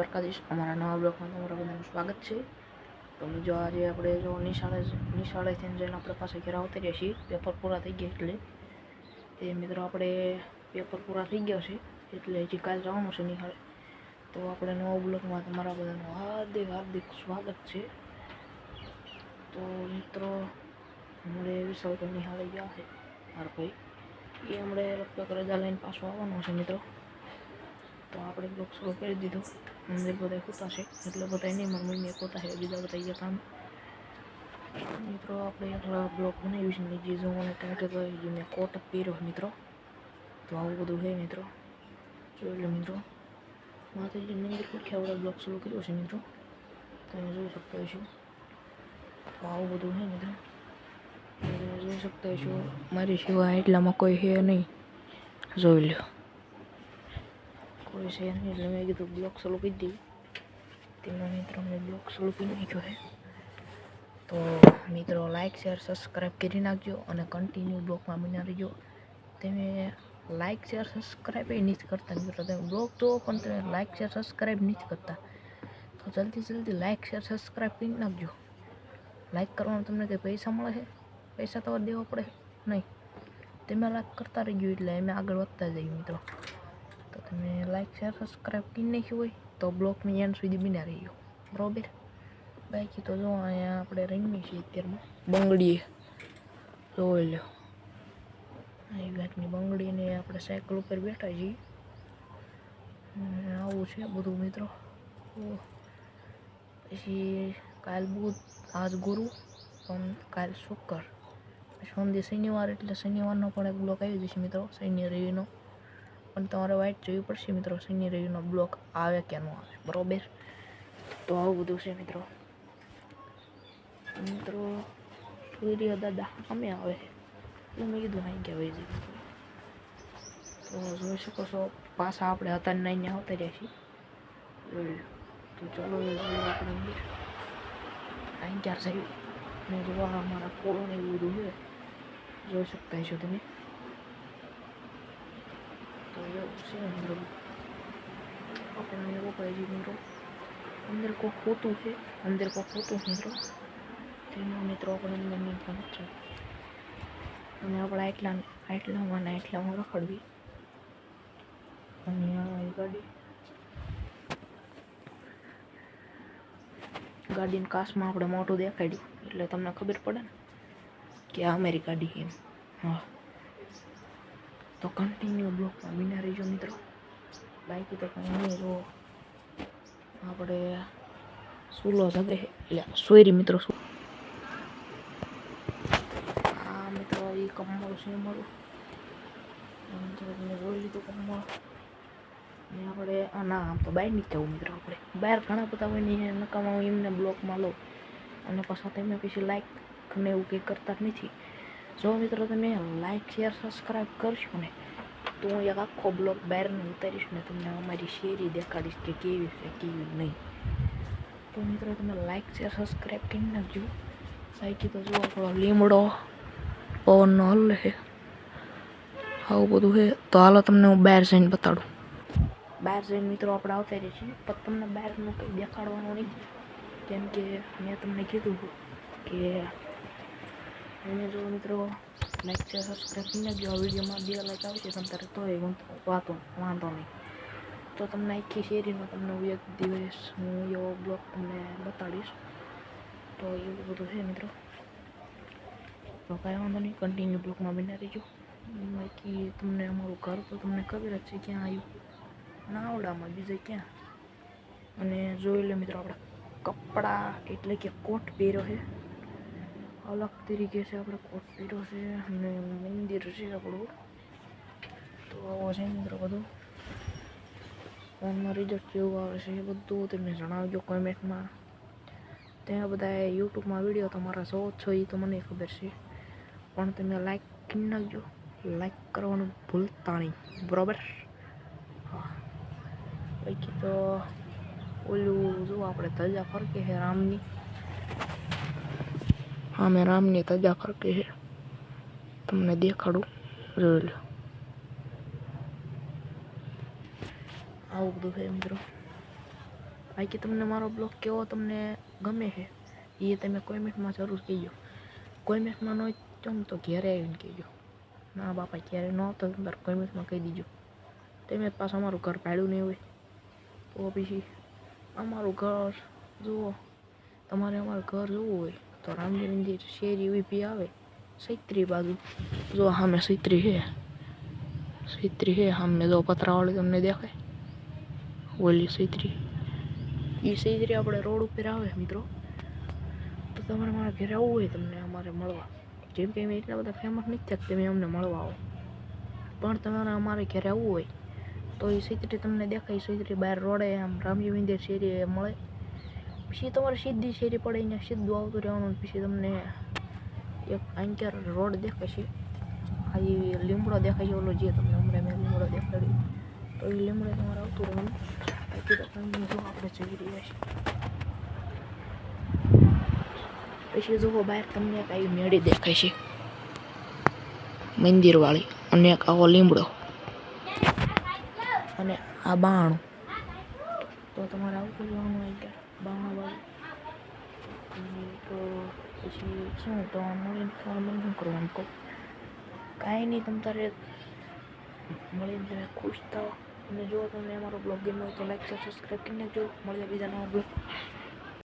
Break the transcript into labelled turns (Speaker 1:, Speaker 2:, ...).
Speaker 1: દ્વારકાધીશ અમારા નવા બ્લોગમાં તમારા બધાનું સ્વાગત છે. તો જો આજે આપણે જો નિશાળે નિશાળે થઈને જઈને આપણે પાસે ઘરે ઉતરીએ છીએ. પેપર પૂરા થઈ ગયા એટલે. એ મિત્રો આપણે પેપર પૂરા થઈ ગયા છે. એટલે હજી કાલ જવાનું છે નિશાળે. તો આપણે નવા બ્લોગમાં તમારા બધાનું હાર્દિક હાર્દિક સ્વાગત છે. તો મિત્રો, હમણે વિશાળ નિહાળે ગયા છે. મારા ભાઈ. એ હમણાં લગભગ રજા લઈને પાછો આવવાનો છે મિત્રો. તો આપણે બ્લોગ શરૂ કરી દીધો. મમ્મી બધા ખોતા છે એટલે બધા નહીં, મારી મમ્મીએ ખોતા છે બીજા બધા ગયા કામ. મિત્રો, આપણે એકલા બ્લોગ બનાવ્યું છે. નીચે જો કાંઈ કહેતો હોય જે મેં કોટ પહેર્યો મિત્રો. તો આવું બધું છે, મિત્રો. જોઈ લો, મિત્રો. માતાજી મંદિર પર ખેવડા બ્લોગ શરૂ કર્યો છે, મિત્રો. તમે જોઈ શકતા હશો. તો આવું બધું છે, મિત્રો. જોઈ શકતા હશો. મારી સિવાય એટલામાં કોઈ છે નહીં. જોઈ લો. કોઈ છે નહીં એટલે મેં કીધું બ્લોક ચાલુ કરી દીધું તેમાં મિત્રો મેં બ્લોક ચાલુ કરી નાખ્યો છે. તો મિત્રો લાઇક શેર સબસ્ક્રાઈબ કરી નાખજો અને કન્ટિન્યુ બ્લોગમાં બની રહેજો. તમે લાઇક શેર સબસ્ક્રાઈબ એ નથી કરતા મિત્રો. તમે બ્લોગ તો પણ તમે લાઇક શેર સબસ્ક્રાઈબ નથી કરતા. તો જલ્દી જલ્દી લાઇક શેર સબસ્ક્રાઈબ કરી નાખજો. લાઇક કરવાનું તમને કંઈ પૈસા મળે છે? પૈસા તો દેવા પડે નહીં. તમે લાઈક કરતા રહેજો એટલે અમે આગળ વધતા જઈએ મિત્રો. તો તમે લાઈક શેર સબસ્ક્રાઈબ કરી નાખ્યું હોય તો બ્લોગની એન્ડ સુધી બિના રહ્યો બરોબર? બાકી તો જો અહીંયા આપણે રહીએ છીએ અત્યારમાં. બંગડીએ. જોઈ લો. આવી વાતની બંગડીને આપણે સાયકલ ઉપર બેઠા છીએ. આવું છે બધું મિત્રો. પછી કાલ બુધ, આજ ગુરુ, પણ કાલ શુક્ર. સોમથી શનિવાર એટલે શનિવારનો પણ એક બ્લોક આવી જશે મિત્રો, શનિ રવિનો. પણ તમારે વાઇટ જોવી પડશે મિત્રો, શનિ રવિનો બ્લોક આવે કે ન આવે બરોબર? તો આવું બધું છે મિત્રો. મિત્રો સૂર્ય દાદા અમે આવે એટલે મેં કીધું અહીં કે હોય તો જોઈ શકો છો, પાછા આપણે હતા નહીં આવતા રહ્યા છીએ. તો ચલો આપણે અહીં ક્યાં સાહેબ મેં જોવા, અમારા પોળો ને એવું બધું છે. જોઈ શકતા છો તમે? છે મિત્રો આપણે એવું કહે છે મિત્રો. અંદર કોઈ ખોટું છે અંદર કોઈ ખોટું છે મિત્રો. તેમાં મિત્રો આપણે અંદર નીકળવા નથી અને આપણે આટલા આટલામાં ને આટલામાં રખડવી. અને આ ગાડી. ગાડીની કાશમાં આપણે મોટું દેખાડ્યું. એટલે તમને ખબર પડે ને કે આ અમારી ગાડી છે. એમ હા. તો કન્ટિન્યુ બ્લોકમાં મીના રહેજો મિત્રો બાકી તો કંઈ નહીં જો આપણે સુલો સાથે એટલે સોયરી મિત્રો શું આ મિત્રો એ કમળ છે મારું આમ તમે જોઈ લીધું કમળ ને આપણે ના આમ તો બહાર નહીં મિત્રો આપણે બહાર ઘણા બધા હોય ને નકામા એમને બ્લોકમાં લો અને પાછા તમે પછી લાઈક ને એવું કંઈ કરતા જ નથી જો મિત્રો, તમે લાઈક શેર સબસ્ક્રાઈબ કરશો ને તો હું એક આખો બ્લોગ બહારને ઉતારીશ ને તમને અમારી શેરી દેખાડીશ કે કેવી છે કેવી નહીં તો મિત્રો, તમે લાઈક શેર સબસ્ક્રાઈબ કરી નાખજો બાકી તો જો આપણો લીમડો પવનનો હલ્લે છે આવું બધું છે તો હાલો તમને હું બહાર જઈને બતાડું. બહાર જઈને મિત્રો આપણે આવતા રહીએ છીએ પણ તમને બહારનું કંઈ દેખાડવાનું નહીં. કેમ કે મેં તમને કીધું કે એને જો મિત્રો લાઈક છે સબસ્ક્રાઈબ કરી નાખજો આ વિડીયોમાં બે લાઈક આવશે તમ તારે તોય વાતો વાંધો નહીં તો તમને આખી શેરીનો તમને હું એક દિવસ હું એવો બ્લોગ તમને બતાડીશ તો એવું બધું છે મિત્રો તો કાંઈ વાંધો નહીં કન્ટિન્યુ બ્લોગમાં બિના રહીજો બાકી તમને અમારું ઘર તો તમને ખબર જ છે ક્યાં આવ્યું નાવડામાં બીજે ક્યાં અને જોઈ લે મિત્રો આપણે કપડાં એટલે કે કોટ પહેર્યો છે અલગ તરીકે છે આપણે કોટપીરો છે અને મંદિર છે આપણું તો આવો છે મિત્રો બધું ફોનમાં રિઝલ્ટ કેવું આવે છે એ બધું તમે જણાવજો કોમેન્ટમાં ત્યાં બધા યુટ્યુબમાં વીડિયો તમારા જ છો એ તો મને ખબર છે પણ તમે લાઈક કરી નાખજો લાઈક કરવાનું ભૂલતા નહીં બરાબર હા બાકી તો ઓલું જો આપણે ધજા ફરકે છે રામની હા મેં રામની ધજા ફરકે છે તમને દેખાડું. જોઈ લો. આવું બધું છે મિત્રો બાકી તમને મારો બ્લોગ કેવો તમને ગમે છે? એ તમે કોમેન્ટમાં જરૂર કહેજો. કોમેન્ટમાં ન ચમ તો ઘેરે આવીને કહેજો. ના બાપા ક્યારે ન આવતો તમે કોમેન્ટમાં કહી દીજો. તમે પાછું અમારું ઘર પાડ્યું નહીં હોય. તો પછી અમારું ઘર જુઓ. તમારે અમારું ઘર જોવું હોય. તો રામજી મંદિર, શેરી ઊભી આવે. સૈત્રી બાજુ. જો સામે સૈત્રી છે. સૈત્રી છે સામે જો પતરાવાળી તમને દેખાય. ઓલી સૈત્રી. એ સૈત્રી આપણે રોડ ઉપર આવે, મિત્રો. તો તમારે મારા ઘરે આવવું હોય તમને અમારે મળવા. જેમ કે અમે એટલા બધા ફેમસ નથી થયા તમે અમને મળવા આવો. પણ તમારે અમારે ઘરે આવવું હોય, તો એ સૈત્રી તમને દેખાય. સૈત્રી બહાર રોડે, આમ રામજી મંદિર, શેરી એ મળે. પછી તમારે સીધી શેરી પડે, અહીંયા સીધું આવતું રહેવાનું, પછી તમને એક આંક્યાર રોડ દેખાશે. આ એ લીમડો દેખાય છે ઓલો જે તમને હમણાં મેં લીમડો દેખાડ્યો. તો એ લીમડે તમારે આવતું રહેવાનું. બાકી તો કંઈ જો આપણે જઈ રહ્યા છીએ. પછી જુઓ, બહાર તમને એક મેળી દેખાય છે મંદિરવાળી અને એક આવો લીમડો. અને આ બાણું. તો તમારે આવતું જવાનું હોય કે બાણા વાળું તો પછી શું તો મળીને મને શું કરવાનું કહો? કાંઈ નહીં, તમ તારે મળીને તમે ખુશ થાઓ. અને જો તમને અમારો બ્લોગ ગમ્યો હોય તો લાઈક સબસ્ક્રાઈબ કરીને જો મળીએ બીજા નવા બ્લોગ